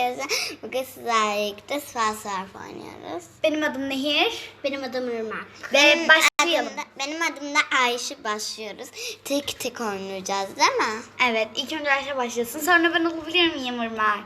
arkadaşlar. Bugün sizlerle birlikte Spell Surf oynuyoruz. Benim adım Nehir. Benim adım Irmak. Ve Benim başlayalım. adım da- benim adım da Ayşe başlıyoruz. Tek tek oynayacağız değil mi? Evet ilk önce Ayşe başlasın. Sonra ben olabilir miyim Irmak?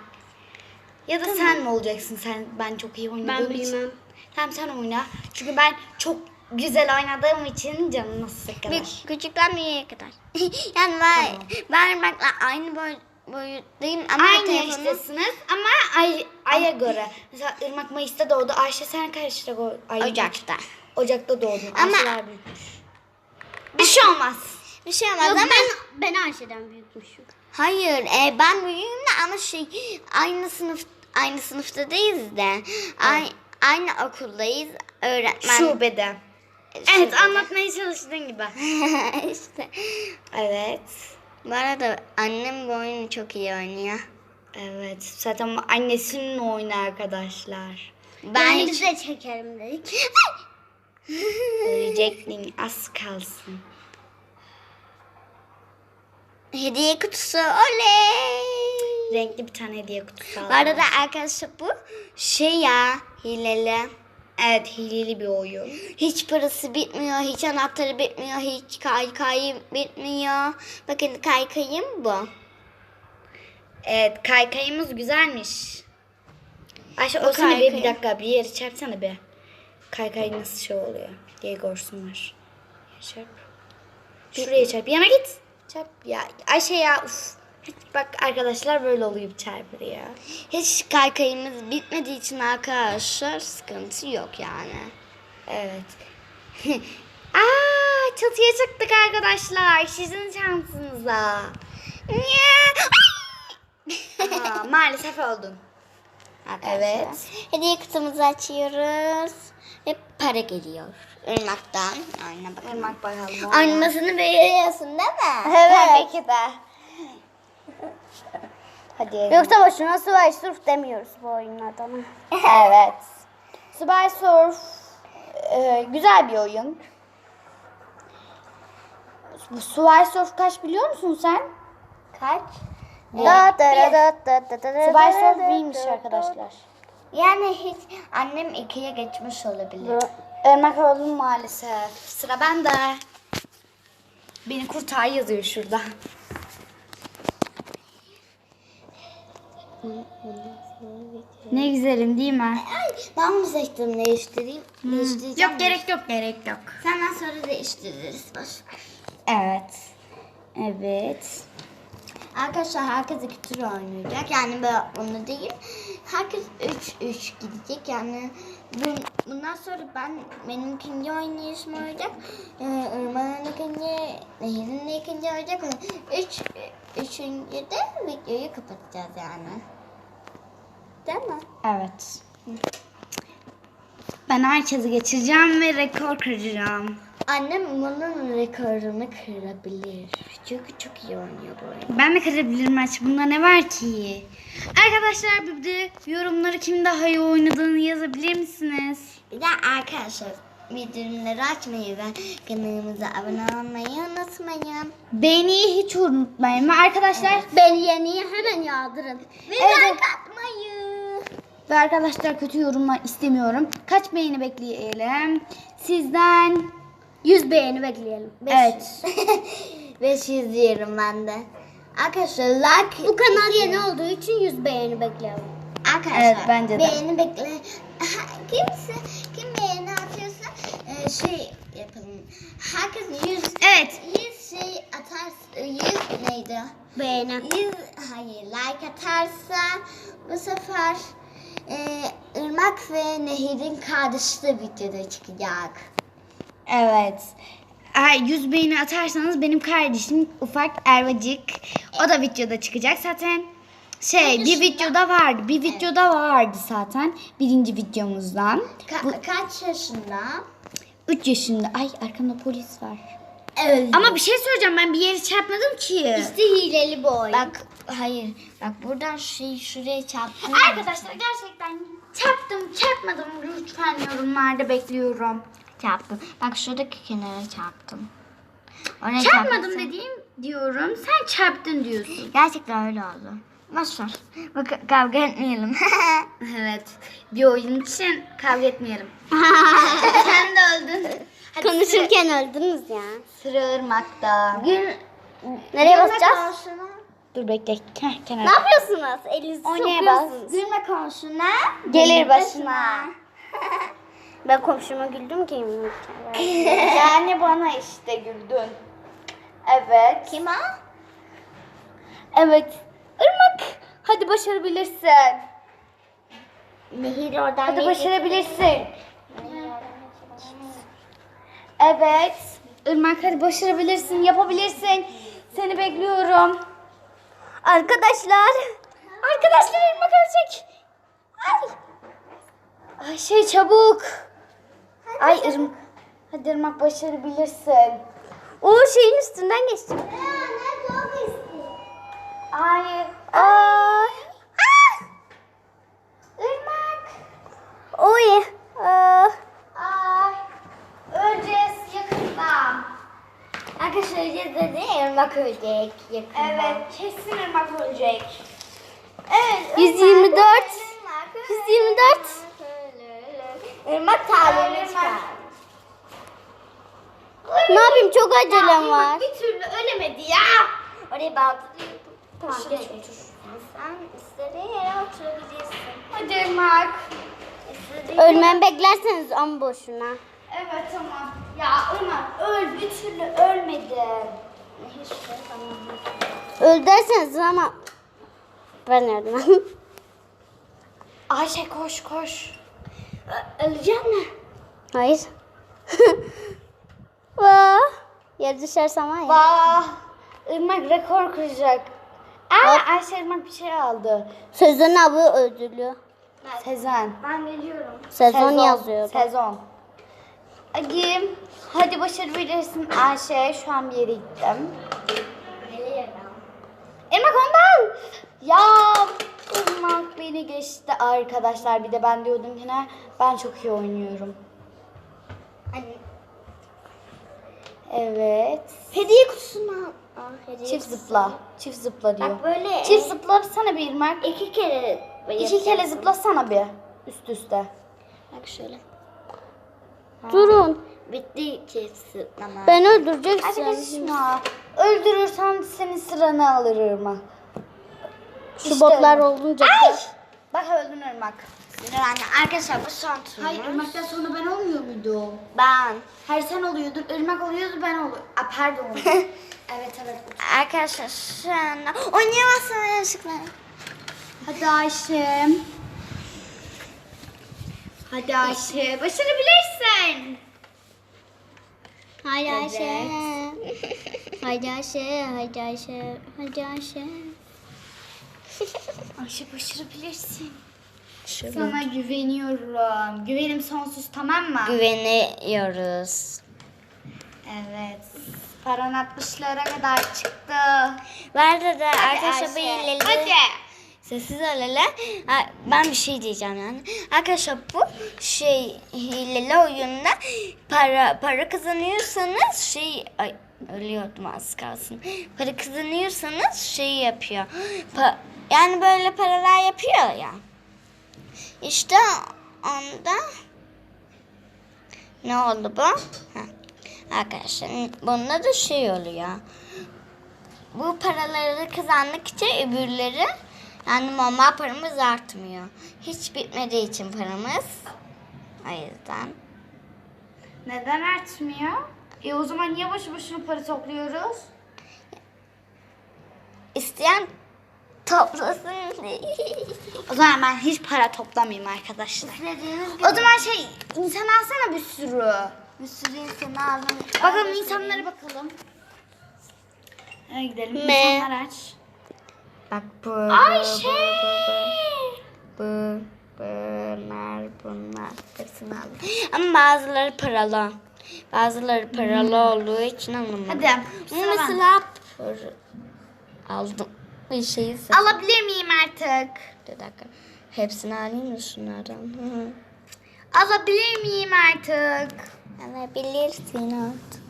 Ya da sen mi olacaksın? Sen ben çok iyi oynadığım Ben için. bilmem. Tamam sen oyna. Çünkü ben çok güzel oynadığım için canım sıkılır. Bir küçükten büyüğe kadar. yani ben, ben Irmak'la aynı boy, boyuttayım ama Aynı telefonum- yaştasınız ama ay, aya göre. Mesela Irmak Mayıs'ta doğdu. Ayşe sen kaçta doğ- ay, Ocak'ta. Ocak'ta doğdun. Ama-. Bir şey olmaz. Bir şey olmaz Yok, ama... ben, ben Ayşe'den büyükmüşüm. Hayır, e, ben büyüğüm de ama şey aynı sınıf aynı sınıfta değiliz de. Ay, aynı okuldayız. Öğretmen. Şubede. Evet Şubede. anlatmaya çalıştığın gibi. işte. Evet. Bu arada annem bu oyunu çok iyi oynuyor. Evet. Zaten annesinin oyunu arkadaşlar. Ben Ben hiç... biz de çekelim dedik. Ölecektin az kalsın. Hediye kutusu oley. Renkli bir tane hediye kutusu Bu aldım. arada arkadaşlar bu şey ya hileli. Evet hileli bir oyun. Hiç parası bitmiyor, hiç anahtarı bitmiyor, hiç kaykayı bitmiyor. Bakın kaykayım bu. Evet kaykayımız güzelmiş. Ayşe Bu olsana bir, dakika bir yeri çarpsana be. Kaykay nasıl şey oluyor diye görsünler. Çarp. Şuraya çarp. Yana git. Çarp. Ya Ayşe ya uf. Bak arkadaşlar böyle oluyor bir ya. Hiç kaykayımız bitmediği için arkadaşlar sıkıntı yok yani. Evet. Aa çatıya çıktık arkadaşlar. Sizin şansınıza. Aa, maalesef oldun. Arkadaşlar, Evet. Hediye kutumuzu açıyoruz. Ve para geliyor. Irmak'tan. Ayna bakın. Irmak bakalım. Anlasını beğeniyorsun değil mi? Evet. Tabii ki de. Hadi. Yoksa boşuna Subay Surf demiyoruz bu oyunun adına. evet. Subay Surf e, güzel bir oyun. Bu Subay Surf kaç biliyor musun sen? Kaç? Da da da da da da da Subay Surf birmiş da da. arkadaşlar. Yani hiç annem ikiye geçmiş olabilir. Irmak oğlum maalesef. Sıra bende. Beni kurtar yazıyor şurada. Ne güzelim değil mi? Ay, ben mi seçtim değiştireyim? Değiştireceğim. Yok gerek yok gerek yok. Senden sonra değiştiririz. Evet. Evet. Arkadaşlar herkes iki tur oynayacak. Yani böyle bunu değil. Herkes 3-3 gidecek. Yani bu- bundan sonra ben benim ikinci oynayışım olacak. Ee, ikinci, Nehir'in de ikinci olacak. Üç, üçüncü de videoyu kapatacağız yani. Değil mi? Evet. Ben herkesi geçireceğim ve rekor kıracağım. Annem bunun rekorunu kırabilir. Çünkü çok iyi oynuyor bu oyunu. Ben de kırabilirim aç. Bunda ne var ki? Arkadaşlar bir de yorumları kim daha iyi oynadığını yazabilir misiniz? Bir de arkadaşlar bildirimleri açmayı ve kanalımıza abone olmayı unutmayın. Beğeniyi hiç unutmayın. Arkadaşlar Beni yeniye hemen yağdırın. Ve Evet. like atmayı. ve arkadaşlar kötü yorumlar istemiyorum. Kaç beğeni bekleyelim? Sizden 100 beğeni bekleyelim. evet. 500 diyorum ben de. Arkadaşlar like Bu kanal yeni olduğu için 100 beğeni bekleyelim. Arkadaşlar Evet, bence de. beğeni bekle. Kimse şey yapalım. Herkes 100 Evet. 100 şey atarsa 100 neydi? Beğeni. 100 hayır like atarsa bu sefer e, Irmak ve Nehir'in kardeşi de videoda çıkacak. Evet. Eğer 100 beğeni atarsanız benim kardeşim ufak Ervacık o da videoda çıkacak zaten. Şey bir videoda vardı. Bir videoda vardı zaten. Birinci videomuzdan. Ka- kaç yaşında? 3 yaşında. Ay arkamda polis var. Evet. Ama bir şey söyleyeceğim ben bir yeri çarpmadım ki. İşte hileli bu oyun. Bak hayır. Bak buradan şey şuraya çarptım. Arkadaşlar gerçekten çarptım çarpmadım lütfen yorumlarda bekliyorum. Çarptım. Bak şuradaki kenara çarptım. Oraya Çarpmadım çarptım. dediğim diyorum sen çarptın diyorsun. Gerçekten öyle oldu. Ver. Bak kavga etmeyelim. Evet. Bir oyun için kavga etmeyelim. Sen de öldün. Hadi Konuşurken öldünüz ya. Sıra ırmakta. Gün Nereye basacağız? Dur bekle. Heh, kenar. Ne yapıyorsunuz? Elinizi Oynaya bas. sokuyorsunuz. Gülme komşuna. Gelir başına. Ben komşuma güldüm ki. yani bana işte güldün. Evet. Kim o? Evet. Irmak. Hadi başarabilirsin. Nehir oradan Hadi başarabilirsin. Evet. Irmak hadi başarabilirsin. Yapabilirsin. Seni bekliyorum. Arkadaşlar. Arkadaşlar Irmak ölecek. Ay. Ay şey çabuk. Ay Irmak. Hadi Irmak başarabilirsin. O şeyin üstünden geçtim. Ay. Ay. Irmak. Oy. Aa. Ay. Öleceğiz yakında. Arkadaşlar öleceğiz dedi. Irmak ölecek. Yakında. Evet kesin Irmak ölecek. Evet. 124. 124. Irmak talihini Irmak. çıkar. Ne yapayım çok acelem var. bir türlü ölemedi ya. Oraya bantı Tamam geç otur. Sen istediğin yere oturabilirsin. Hadi. İstediğin Ölmem beklerseniz ama boşuna. Evet tamam. Ya Irmak öl bir türlü ölmedi. Nehir şuraya tamam. Öl derseniz ama ben öldüm. Ayşe koş koş. Ölecek mi? Hayır. Vah. Yer düşersem var ya. Vah. Irmak rekor kıracak. Aa, Ayşe Irmak bir şey aldı. Sezon abi ödülü. Sezen. Ben geliyorum. Sezon, yazıyor. Sezon. Hadi. Hadi başarabilirsin Ayşe. Şu an bir yere gittim. Geliyorum. Irmak ondan. Ya Irmak beni geçti arkadaşlar. Bir de ben diyordum ki ne? Ben çok iyi oynuyorum. Anne. Evet. Hediye kutusunu al. Çift zıpla. Çift zıpla diyor. Bak böyle Çift zıplasana bir Irmak. iki kere İki kere zıplasana bir. Üst üste. Bak şöyle. Durun. Bitti çift zıplama. Ben Hadi öldüreceksin. kaçma. Öldürürsen senin sıranı alır Irmak. Şu İşte botlar olunca. Ay! Bak öldün Irmak. Anne. Arkadaşlar bu son turumuz. Hayır Irmak'tan sonra ben olmuyor muydum? Ben. Hayır sen oluyordun, Irmak oluyordu ben oluyordum. Aa, pardon. evet evet. Arkadaşlar şu anda oynayamazsın yanlışlıkla. Hadi Ayşe. Hadi Ayşe. Başarabilirsin. Haydi Ayşe. Haydi Ayşe. Haydi Ayşe. Haydi Ayşe. Ayşe başarabilirsin. Sana güveniyorum. Güvenim sonsuz tamam mı? Güveniyoruz. evet. Paran 60'lara kadar çıktı. Vardı da arkadaşlar Ayşe, bu hileli. Hadi. Sessiz öyle. Ben bir şey diyeceğim yani. Arkadaşlar bu şey hileli oyunda para para kazanıyorsanız şey ay ölüyordum az kalsın. Para kazanıyorsanız şey yapıyor. Pa- yani böyle paralar yapıyor ya. İşte onda ne oldu bu? Ha. Arkadaşlar bunda da şey oluyor. Bu paraları kazandıkça öbürleri yani normal paramız artmıyor. Hiç bitmediği için paramız. O yüzden. Neden artmıyor? E o zaman niye boşu boşuna para topluyoruz? İsteyen toplasın diye. O zaman ben hiç para toplamayayım arkadaşlar. O zaman şey insan alsana bir sürü. bir sürü insanı alın. Bakalım insanlara bakalım. Hadi gidelim. Me. İnsanlar aç. Bak bu. Ayşe. Bu, bu, bunlar, bunlar. Hepsini aldım. Ama bazıları paralı. Bazıları paralı olduğu için anlamadım. Hadi, mesela para aldım. Bir şeyi seçtim. Alabilir miyim artık? Bir dakika. Hepsini alayım mı şunlardan? Hı hı. Alabilir miyim artık? Alabilirsin artık.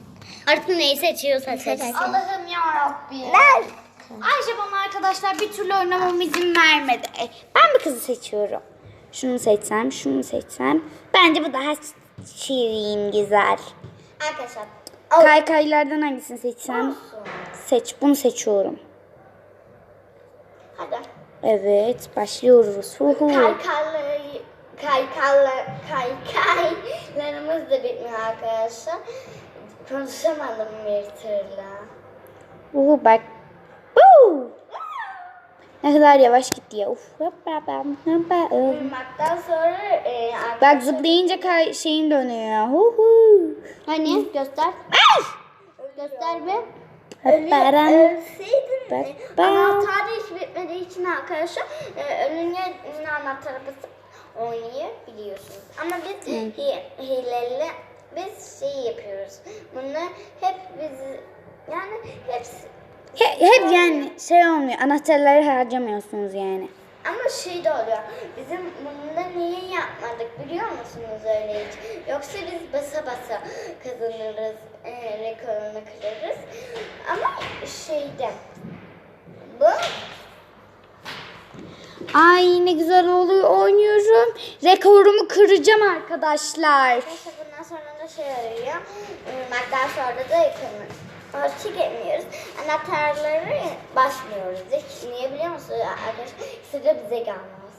Artık neyi seçiyorsa seç. Allah'ım ya Rabbi. Ver. Ayşe bana arkadaşlar bir türlü oynamama izin vermedi. Ben bir kızı seçiyorum. Şunu seçsem, şunu seçsem. Bence bu daha şirin, güzel. Arkadaşlar. Kaykaylardan hangisini seçsem? Olsun. Seç, bunu seçiyorum. Hadi. Evet, başlıyoruz. Huhu. Kaykarları kaykarlar kaykaylarımız da bitmiyor arkadaşlar. Konuşamadım bir türlü. Uhu bak. Woo! Ne kadar yavaş gitti ya. Uf. Uyumaktan sonra e, Bak arkadaşlar zıplayınca kay şeyin dönüyor. Huhu. Hani göster. Göster bir. Hopparam. ölseydim Bak, bak. hiç bitmediği için arkadaşlar e, önüne anahtarı basıp oynayabiliyorsunuz. Ama biz hileli biz şey yapıyoruz. Bunu hep biz yani hepsi He- hep yani şey olmuyor. Anahtarları harcamıyorsunuz yani. Ama şey de oluyor. Bizim bunda niye yapmadık biliyor musunuz öyle hiç? Yoksa biz basa basa kazanırız, e, rekorunu kırarız. Ama şeyde bu Ay ne güzel oluyor oynuyorum. Rekorumu kıracağım arkadaşlar. Neyse bundan sonra da şey arıyor. Hatta sonra da yakını. Hoşça etmiyoruz. Anahtarları basmıyoruz. Hiç. Niye biliyor musunuz arkadaşlar? Sıra bize gelmez.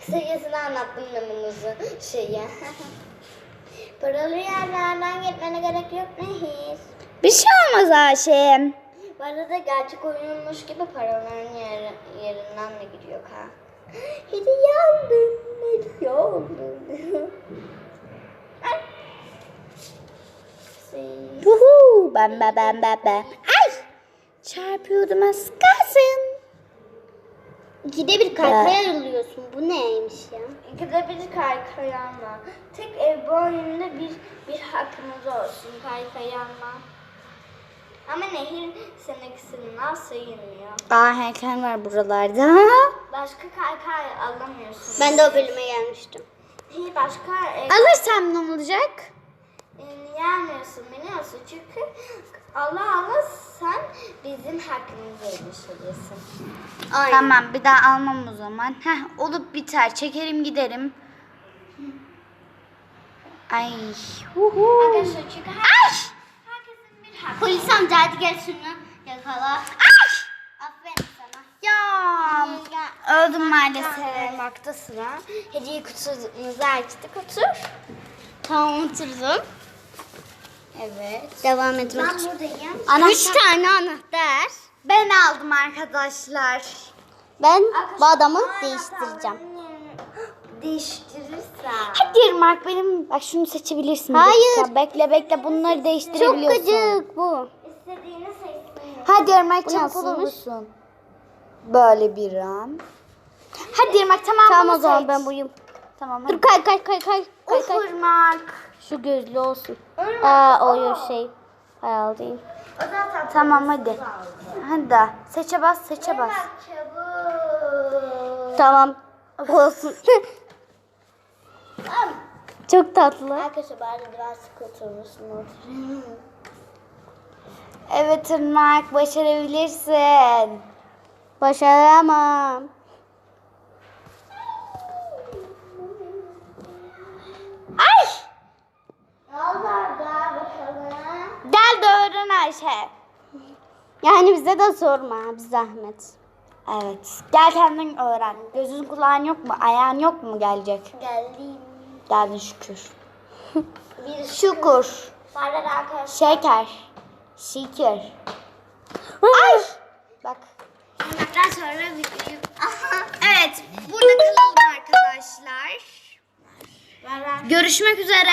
Kısacasını anlattım namımızı şeyi. Paralı yerlerden gitmene gerek yok nehir. Bir şey olmaz Ayşe. Bu arada gerçek oyunmuş gibi paraların yer, yerinden de gidiyor ha. Hediye aldım. Hediye aldım. Ben ben ben ben ben. Ay. Çarpıyordum az kalsın. İkide bir kaykay ayrılıyorsun. Bu neymiş ya? İkide bir kaykayanla. Tek ev bu oyunda bir, bir hakkımız olsun kaykayanla. Ama nehir seninkisinden sayılmıyor. Aa heykel var buralarda. Başka kaykay alamıyorsun. Ben de o bölüme gelmiştim. Nehir başka ev Alırsam ne olacak? Niye almıyorsun biliyorsun? Çünkü Allah Allah sen bizim hakkımızı yemiş oluyorsun. Tamam bir daha almam o zaman. Heh olup biter. Çekerim giderim. Ay. Huhu. Arkadaşlar çünkü her, herkesin bir hakkı. Polis amca hadi gel şunu yakala. Ay. Aferin sana. Ya. Öldüm maalesef. Bakta sıra. Hediye kutumuzu açtık. Otur. Tamam oturdum. Evet. Devam etmek Ben için. buradayım. Üç tane anahtar. Ben aldım arkadaşlar. Ben bu Arkadaşlar, adamı bu değiştireceğim. anahtarların Değiştirirsen. Hadi Irmak benim bak şunu seçebilirsin. Hayır. dakika, Bekle bekle bunları Çok değiştirebiliyorsun. gıcık bu. İstediğini seçsin. Hadi Irmak musun? Böyle bir an. Hadi Irmak tamam Tamam bunu o zaman seç. ben buyum. Tamam Dur hadi. kay kay kay kay. kay, Of kay. Irmak. Şu gözlü olsun. Aa o o. şey. Hayal değil. Tamam hadi. Hadi da seçe bas seçe bas. Tamam. Olsun. Çok tatlı. Arkadaşlar bari biraz oturayım. Evet Irmak başarabilirsin. Başaramam. Ay! Yalvar daha bakalım. Öğren Ayşe. Yani bize de sorma bir zahmet. Evet. Gel kendin öğren. Gözün kulağın yok mu? Ayağın yok mu gelecek? Geldim. Geldin şükür. Bir Şükür. Arkadaşlar. Şeker. Şeker. Ay! Bak. Yemekten sonra videoyu... Evet. Burada kalalım arkadaşlar. Görüşmek üzere.